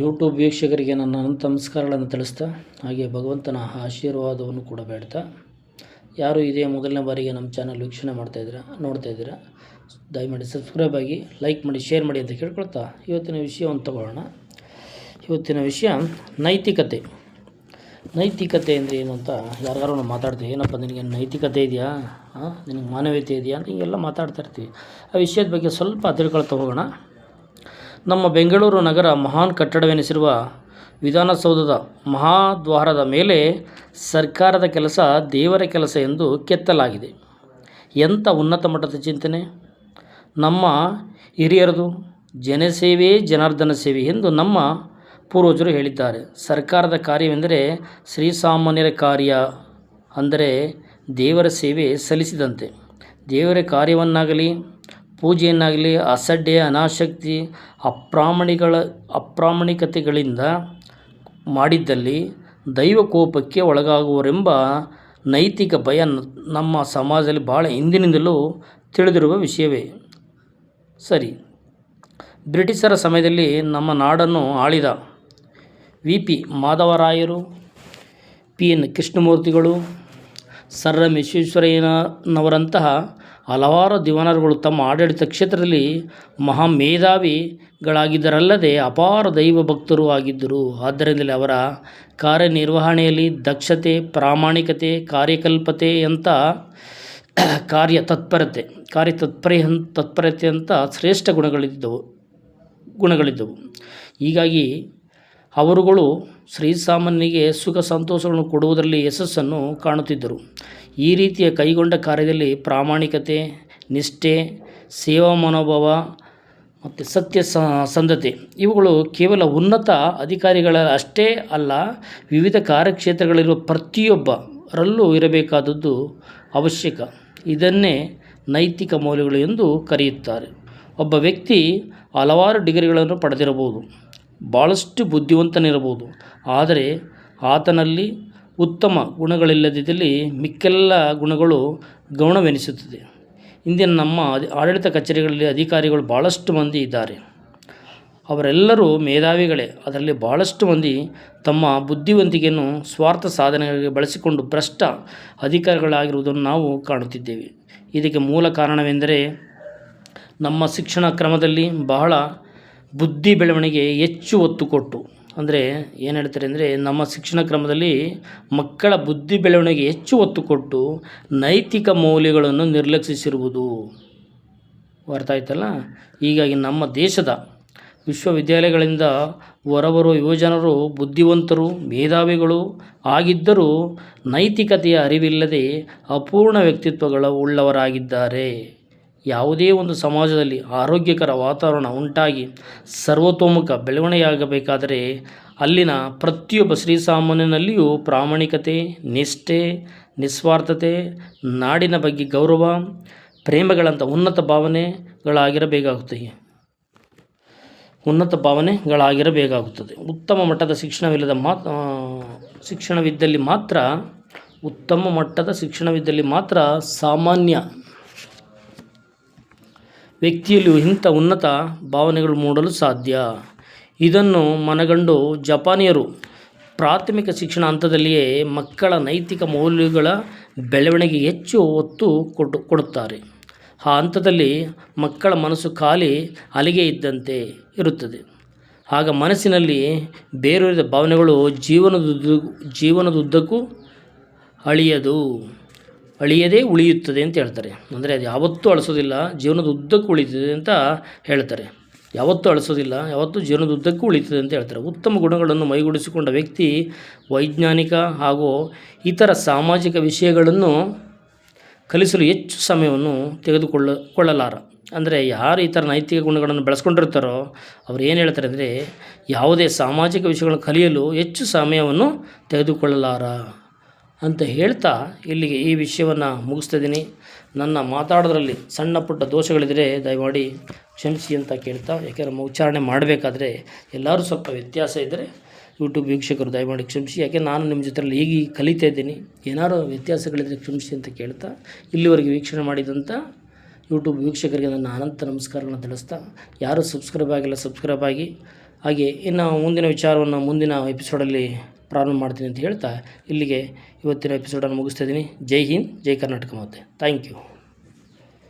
YouTube ವೀಕ್ಷಕರಿಗೆ ನನ್ನ ಅನಂತ ನಮಸ್ಕಾರಗಳನ್ನು ತಿಳಿಸ್ತಾ, ಹಾಗೆ ಭಗವಂತನ ಆಶೀರ್ವಾದವನ್ನು ಕೂಡ ಬೇಡ್ತಾ. ಯಾರು ಇದೇ ಮೊದಲನೇ ಬಾರಿಗೆ ನಮ್ಮ ಚಾನಲ್ ವೀಕ್ಷಣೆ ಮಾಡ್ತಾ ಇದ್ದೀರಾ, ನೋಡ್ತಾ ಇದ್ದೀರಾ, ದಯಮಾಡಿ ಸಬ್ಸ್ಕ್ರೈಬ್ ಆಗಿ ಲೈಕ್ ಮಾಡಿ ಶೇರ್ ಮಾಡಿ ಅಂತ ಕೇಳ್ಕೊಳ್ತಾ ಇವತ್ತಿನ ವಿಷಯವನ್ನು ತಗೊಳ್ಳೋಣ. ಇವತ್ತಿನ ವಿಷಯ ನೈತಿಕತೆ. ನೈತಿಕತೆ ಅಂದರೆ ಏನು ಅಂತ ಯಾರಿಗಾರು ನಾವು ಮಾತಾಡ್ತೀವಿ, ಏನಪ್ಪ ನಿನಗೆ ನೈತಿಕತೆ ಇದೆಯಾ? ನಿನಗೆ ಮಾನವೀಯತೆ ಇದೆಯಾ? ಅಂತ ಹೀಗೆಲ್ಲ ಮಾತಾಡ್ತಾ ಇರ್ತೀವಿ. ಆ ವಿಷಯದ ಬಗ್ಗೆ ಸ್ವಲ್ಪ ತಿಳ್ಕೊಳ್ತಾ ಹೋಗೋಣ. ನಮ್ಮ ಬೆಂಗಳೂರು ನಗರ ಮಹಾನ್ ಕಟ್ಟಡವೆನಿಸಿರುವ ವಿಧಾನಸೌಧದ ಮಹಾದ್ವಾರದ ಮೇಲೆ ಸರ್ಕಾರದ ಕೆಲಸ, ದೇವರ ಕೆಲಸ ಎಂದು ಕೆತ್ತಲಾಗಿದೆ. ಎಂಥ ಉನ್ನತ ಮಟ್ಟದ ಚಿಂತನೆ? ನಮ್ಮ ಹಿರಿಯರದು ಜನಸೇವೆ, ಜನಾರ್ದನ ಸೇವೆ ಎಂದು ನಮ್ಮ ಪೂರ್ವಜರು ಹೇಳಿದ್ದಾರೆ. ಸರ್ಕಾರದ ಕಾರ್ಯವೆಂದರೆ ಶ್ರೀಸಾಮಾನ್ಯರ ಕಾರ್ಯ, ಅಂದರೆ ದೇವರ ಸೇವೆ ಸಲ್ಲಿಸಿದಂತೆ. ದೇವರ ಕಾರ್ಯವನ್ನಾಗಲಿ ಪೂಜೆಯನ್ನಾಗಲಿ, ಅಸಡ್ಡೆ, ಅನಾಸಕ್ತಿ, ಅಪ್ರಾಮಾಣಿಗಳ, ಅಪ್ರಾಮಾಣಿಕತೆಗಳಿಂದ ಮಾಡಿದ್ದಲ್ಲಿ ದೈವ ಕೋಪಕ್ಕೆ ಒಳಗಾಗುವರೆಂಬ ನೈತಿಕ ಭಯ ನಮ್ಮ ಸಮಾಜದಲ್ಲಿ ಭಾಳ ಹಿಂದಿನಿಂದಲೂ ತಿಳಿದಿರುವ ವಿಷಯವೇ. ಸರಿ. ಬ್ರಿಟಿಷರ ಸಮಯದಲ್ಲಿ ನಮ್ಮ ನಾಡನ್ನು ಆಳಿದ ವಿ. ಪಿ. ಮಾಧವರಾಯರು, ಪಿ. ಎನ್. ಕೃಷ್ಣಮೂರ್ತಿಗಳು, ಸರ್ ಎಂ ಹಲವಾರು ದಿವಾನರುಗಳು ತಮ್ಮ ಆಡಳಿತ ಕ್ಷೇತ್ರದಲ್ಲಿ ಮಹಾ ಮೇಧಾವಿಗಳಾಗಿದ್ದರಲ್ಲದೆ ಅಪಾರ ದೈವ ಭಕ್ತರು ಆಗಿದ್ದರು. ಆದ್ದರಿಂದಲೇ ಅವರ ಕಾರ್ಯನಿರ್ವಹಣೆಯಲ್ಲಿ ದಕ್ಷತೆ, ಪ್ರಾಮಾಣಿಕತೆ, ಕಾರ್ಯಕಲ್ಪತೆ ಅಂತ ಕಾರ್ಯ ತತ್ಪರತೆ, ಕಾರ್ಯ ತತ್ಪರ ತತ್ಪರತೆ ಅಂತ ಶ್ರೇಷ್ಠ ಗುಣಗಳಿದ್ದವು ಗುಣಗಳಿದ್ದವು. ಹೀಗಾಗಿ ಅವರುಗಳು ಶ್ರೀಸಾಮಾನ್ಯನಿಗೆ ಸುಖ ಸಂತೋಷಗಳನ್ನು ಕೊಡುವುದರಲ್ಲಿ ಯಶಸ್ಸನ್ನು ಕಾಣುತ್ತಿದ್ದರು. ಈ ರೀತಿಯ ಕೈಗೊಂಡ ಕಾರ್ಯದಲ್ಲಿ ಪ್ರಾಮಾಣಿಕತೆ, ನಿಷ್ಠೆ, ಸೇವಾ ಮನೋಭಾವ ಮತ್ತು ಸತ್ಯ ಸಂಧತೆ ಇವುಗಳು ಕೇವಲ ಉನ್ನತ ಅಧಿಕಾರಿಗಳ ಅಷ್ಟೇ ಅಲ್ಲ, ವಿವಿಧ ಕಾರ್ಯಕ್ಷೇತ್ರಗಳಿರುವ ಪ್ರತಿಯೊಬ್ಬರಲ್ಲೂ ಇರಬೇಕಾದದ್ದು ಅವಶ್ಯಕ. ಇದನ್ನೇ ನೈತಿಕ ಮೌಲ್ಯಗಳು ಎಂದು ಕರೆಯುತ್ತಾರೆ. ಒಬ್ಬ ವ್ಯಕ್ತಿ ಹಲವಾರು ಡಿಗ್ರಿಗಳನ್ನು ಪಡೆದಿರಬಹುದು ಭಾಳಷ್ಟು ಬುದ್ಧಿವಂತನಿರಬಹುದು, ಆದರೆ ಆತನಲ್ಲಿ ಉತ್ತಮ ಗುಣಗಳಿಲ್ಲದಿದ್ದಲ್ಲಿ ಮಿಕ್ಕೆಲ್ಲ ಗುಣಗಳು ಗೌಣವೆನಿಸುತ್ತದೆ. ಇಂದಿನ ನಮ್ಮ ಆಡಳಿತ ಕಚೇರಿಗಳಲ್ಲಿ ಅಧಿಕಾರಿಗಳು ಭಾಳಷ್ಟು ಮಂದಿ ಇದ್ದಾರೆ. ಅವರೆಲ್ಲರೂ ಮೇಧಾವಿಗಳೇ. ಅದರಲ್ಲಿ ಭಾಳಷ್ಟು ಮಂದಿ ತಮ್ಮ ಬುದ್ಧಿವಂತಿಕೆಯನ್ನು ಸ್ವಾರ್ಥ ಸಾಧನೆಗಳಿಗೆ ಬಳಸಿಕೊಂಡು ಭ್ರಷ್ಟ ಅಧಿಕಾರಿಗಳಾಗಿರುವುದನ್ನು ನಾವು ಕಾಣುತ್ತಿದ್ದೇವೆ. ಇದಕ್ಕೆ ಮೂಲ ಕಾರಣವೆಂದರೆ ನಮ್ಮ ಶಿಕ್ಷಣ ಕ್ರಮದಲ್ಲಿ ಬಹಳ ಬುದ್ಧಿ ಬೆಳವಣಿಗೆ ಹೆಚ್ಚು ಒತ್ತು ಕೊಟ್ಟು ಅಂದರೆ ಏನು ಹೇಳ್ತಾರೆ ಅಂದರೆ ನಮ್ಮ ಶಿಕ್ಷಣ ಕ್ರಮದಲ್ಲಿ ಮಕ್ಕಳ ಬುದ್ಧಿ ಬೆಳವಣಿಗೆ ಹೆಚ್ಚು ಒತ್ತು ಕೊಟ್ಟು ನೈತಿಕ ಮೌಲ್ಯಗಳನ್ನು ನಿರ್ಲಕ್ಷಿಸಿರುವುದು. ಅರ್ಥ ಆಯ್ತಲ್ಲ? ಹೀಗಾಗಿ ನಮ್ಮ ದೇಶದ ವಿಶ್ವವಿದ್ಯಾಲಯಗಳಿಂದ ಹೊರಬರುವ ಯುವಜನರು ಬುದ್ಧಿವಂತರು, ಮೇಧಾವಿಗಳು ಆಗಿದ್ದರೂ ನೈತಿಕತೆಯ ಅರಿವಿಲ್ಲದೆ ಅಪೂರ್ಣ ವ್ಯಕ್ತಿತ್ವಗಳ ಉಳ್ಳವರಾಗಿದ್ದಾರೆ. ಯಾವುದೇ ಒಂದು ಸಮಾಜದಲ್ಲಿ ಆರೋಗ್ಯಕರ ವಾತಾವರಣ ಉಂಟಾಗಿ ಸರ್ವತೋಮುಖ ಬೆಳವಣಿಗೆಯಾಗಬೇಕಾದರೆ ಅಲ್ಲಿನ ಪ್ರತಿಯೊಬ್ಬ ಶ್ರೀಸಾಮಾನ್ಯನಲ್ಲಿಯೂ ಪ್ರಾಮಾಣಿಕತೆ, ನಿಷ್ಠೆ, ನಿಸ್ವಾರ್ಥತೆ, ನಾಡಿನ ಬಗ್ಗೆ ಗೌರವ, ಪ್ರೇಮಗಳಂಥ ಉನ್ನತ ಭಾವನೆಗಳಾಗಿರಬೇಕಾಗುತ್ತದೆ. ಉನ್ನತ ಭಾವನೆಗಳಾಗಿರಬೇಕಾಗುತ್ತದೆ. ಉತ್ತಮ ಮಟ್ಟದ ಶಿಕ್ಷಣವಿಲ್ಲದ ಮಾ ಶಿಕ್ಷಣವಿದ್ದಲ್ಲಿ ಮಾತ್ರ, ಉತ್ತಮ ಮಟ್ಟದ ಶಿಕ್ಷಣವಿದ್ದಲ್ಲಿ ಮಾತ್ರ ಸಾಮಾನ್ಯ ವ್ಯಕ್ತಿಯಲ್ಲಿಯೂ ಇಂಥ ಉನ್ನತ ಭಾವನೆಗಳು ಮೂಡಲು ಸಾಧ್ಯ. ಇದನ್ನು ಮನಗಂಡು ಜಪಾನಿಯರು ಪ್ರಾಥಮಿಕ ಶಿಕ್ಷಣ ಹಂತದಲ್ಲಿಯೇ ಮಕ್ಕಳ ನೈತಿಕ ಮೌಲ್ಯಗಳ ಬೆಳವಣಿಗೆ ಹೆಚ್ಚು ಒತ್ತು ಕೊಟ್ಟು ಕೊಡುತ್ತಾರೆ. ಆ ಹಂತದಲ್ಲಿ ಮಕ್ಕಳ ಮನಸ್ಸು ಖಾಲಿ ಅಲಿಗೆ ಇದ್ದಂತೆ ಇರುತ್ತದೆ. ಆಗ ಮನಸ್ಸಿನಲ್ಲಿ ಬೇರೂರಿದ ಭಾವನೆಗಳು ಜೀವನದುದ್ದ ಜೀವನದುದ್ದಕ್ಕೂ ಅಳಿಯದು. ಅಳಿಯದೇ ಉಳಿಯುತ್ತದೆ ಅಂತ ಹೇಳ್ತಾರೆ. ಅಂದರೆ ಅದು ಯಾವತ್ತೂ ಅಳಿಸೋದಿಲ್ಲ, ಜೀವನದ ಉದ್ದಕ್ಕೂ ಉಳಿತದೆ ಅಂತ ಹೇಳ್ತಾರೆ. ಯಾವತ್ತೂ ಅಳಿಸೋದಿಲ್ಲ, ಯಾವತ್ತೂ ಜೀವನದ ಉದ್ದಕ್ಕೂ ಉಳಿತದೆ ಅಂತ ಹೇಳ್ತಾರೆ. ಉತ್ತಮ ಗುಣಗಳನ್ನು ಮೈಗೂಡಿಸಿಕೊಂಡ ವ್ಯಕ್ತಿ ವೈಜ್ಞಾನಿಕ ಹಾಗೂ ಇತರ ಸಾಮಾಜಿಕ ವಿಷಯಗಳನ್ನು ಕಲಿಸಲು ಹೆಚ್ಚು ಸಮಯವನ್ನು ತೆಗೆದುಕೊಳ್ಳ, ಕೊಳ್ಳಲಾರ. ಅಂದರೆ ಯಾರು ಈ ಥರ ನೈತಿಕ ಗುಣಗಳನ್ನು ಬೆಳೆಸ್ಕೊಂಡಿರ್ತಾರೋ ಅವ್ರು ಏನು ಹೇಳ್ತಾರೆ ಅಂದರೆ ಯಾವುದೇ ಸಾಮಾಜಿಕ ವಿಷಯಗಳನ್ನು ಕಲಿಯಲು ಹೆಚ್ಚು ಸಮಯವನ್ನು ತೆಗೆದುಕೊಳ್ಳಲಾರ. ಅಂತ ಹೇಳ್ತಾ ಇಲ್ಲಿಗೆ ಈ ವಿಷಯವನ್ನು ಮುಗಿಸ್ತಿದ್ದೀನಿ ನನ್ನ ಮಾತಾಡೋದ್ರಲ್ಲಿ ಸಣ್ಣ ಪುಟ್ಟ ದೋಷಗಳಿದ್ದರೆ ದಯಮಾಡಿ ಕ್ಷಮಿಸಿ ಅಂತ ಕೇಳ್ತಾ, ಯಾಕೆಂದರೆ ನಮ್ಮ ಉಚ್ಚಾರಣೆ ಮಾಡಬೇಕಾದ್ರೆ ಎಲ್ಲರೂ ಸ್ವಲ್ಪ ವ್ಯತ್ಯಾಸ ಇದ್ದರೆ ಯೂಟ್ಯೂಬ್ ವೀಕ್ಷಕರು ದಯಮಾಡಿ ಕ್ಷಮಿಸಿ. ಯಾಕೆ, ನಾನು ನಿಮ್ಮ ಜೊತೆಯಲ್ಲಿ ಈಗ ಕಲಿತಾ ಇದ್ದೀನಿ. ಏನಾರು ವ್ಯತ್ಯಾಸಗಳಿದ್ದರೆ ಕ್ಷಮಿಸಿ ಅಂತ ಕೇಳ್ತಾ, ಇಲ್ಲಿವರೆಗೆ ವೀಕ್ಷಣೆ ಮಾಡಿದಂಥ ಯೂಟ್ಯೂಬ್ ವೀಕ್ಷಕರಿಗೆ ನನ್ನ ಅನಂತ ನಮಸ್ಕಾರಗಳನ್ನು ತಿಳಿಸ್ತಾ, ಯಾರು ಸಬ್ಸ್ಕ್ರೈಬ್ ಆಗಿಲ್ಲ ಸಬ್ಸ್ಕ್ರೈಬ್ ಆಗಿ. ಹಾಗೆ ಇನ್ನು ಮುಂದಿನ ವಿಚಾರವನ್ನು ಮುಂದಿನ ಎಪಿಸೋಡಲ್ಲಿ ಪ್ರಾರಂಭ ಮಾಡ್ತೀನಿ ಅಂತ ಹೇಳ್ತಾ ಇಲ್ಲಿಗೆ ಇವತ್ತಿನ ಎಪಿಸೋಡನ್ನು ಮುಗಿಸ್ತಾ ಇದ್ದೀನಿ. ಜೈ ಹಿಂದ್, ಜೈ ಕರ್ನಾಟಕ ಮಾತೆ. Thank you